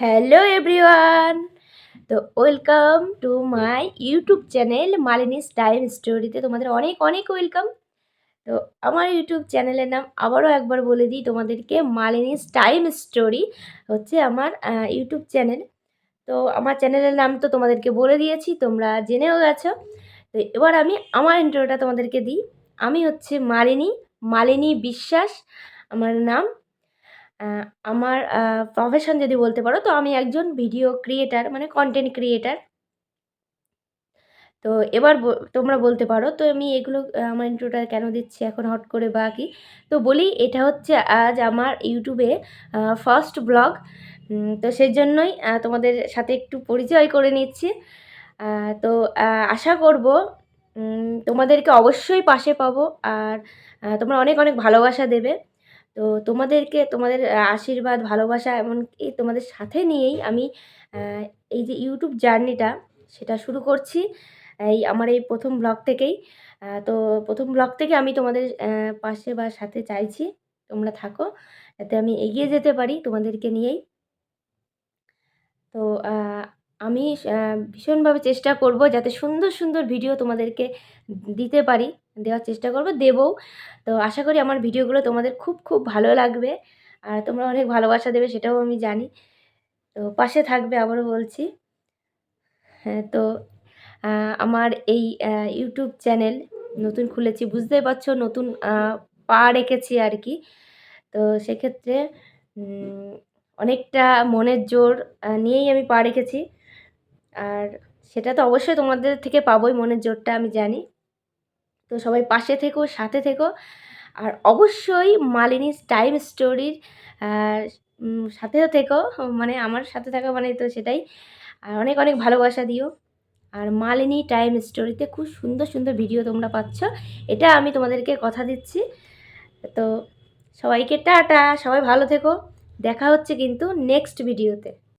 Hello everyone তো welcome to my YouTube channel Malini's time স্টোরিতে তোমাদের অনেক অনেক ওয়েলকাম তো আমার ইউটিউব চ্যানেলের নাম আবারও একবার বলে দিই, তোমাদেরকে মালিনীস টাইম স্টোরি হচ্ছে আমার ইউটিউব চ্যানেল তো আমার চ্যানেলের নাম তো তোমাদেরকে বলে দিয়েছি, তোমরা জেনেও গেছো। তো এবার আমি আমার ইন্টারভিউটা তোমাদেরকে দিই। আমি হচ্ছে মালিনী মালিনী বিশ্বাস আমার নাম। আমার প্রফেশন যদি বলতে পারো, তো আমি একজন ভিডিও ক্রিয়েটার মানে কন্টেন্ট ক্রিয়েটার তো এবার তোমরা বলতে পারো, তো আমি এগুলো আমার ইন্ট্রোটা কেন দিচ্ছি এখন, হট করে বা কি? তো বলি, এটা হচ্ছে আজ আমার ইউটিউবে ফার্স্ট ব্লগ তো সেই জন্যই তোমাদের সাথে একটু পরিচয় করে নিচ্ছি। তো আশা করব তোমাদেরকে অবশ্যই পাশে পাবো, আর তোমরা অনেক অনেক ভালোবাসা দেবে। তো তোমাদেরকে তোমাদের আশীর্বাদ, ভালোবাসা এমনকি তোমাদের সাথে নিয়েই আমি এই যে ইউটিউব জার্নিটা সেটা শুরু করছি, এই আমার এই প্রথম ব্লগ থেকেই। তো প্রথম ব্লগ থেকে আমি তোমাদের পাশে বা সাথে চাইছি, তোমরা থাকো, যাতে আমি এগিয়ে যেতে পারি তোমাদেরকে নিয়েই। তো আমি ভীষণভাবে চেষ্টা করব যাতে সুন্দর সুন্দর ভিডিও তোমাদেরকে দিতে পারি, দেওয়ার চেষ্টা করব, দেবও। তো আশা করি আমার ভিডিওগুলো তোমাদের খুব খুব ভালো লাগবে। আর তোমরা অনেক ভালোবাসা দেবে সেটাও আমি জানি। তো পাশে থাকবে আবারও বলছি। হ্যাঁ তো আমার এই ইউটিউব চ্যানেল নতুন খুলেছি, বুঝতেই পারছ, নতুন পা রেখেছি আর কি। তো সেক্ষেত্রে অনেকটা মনের জোর নিয়েই আমি পা রেখেছি। আর সেটা তো অবশ্যই তোমাদের থেকে পাবোই মনের জোরটা, আমি জানি। তো সবাই পাশে থেকো, সাথে থেকো। আর অবশ্যই মালিনীস টাইম স্টোরির সাথেও থেকো। মানে আমার সাথে থাকা মানে তো সেটাই। আর অনেক অনেক ভালোবাসা দিও। আর মালিনী টাইম স্টোরিতে খুব সুন্দর সুন্দর ভিডিও তোমরা পাচ্ছ। এটা আমি তোমাদেরকে কথা দিচ্ছি। তো সবাইকে টাটা, সবাই ভালো থেকো। দেখা হচ্ছে কিন্তু নেক্সট ভিডিওতে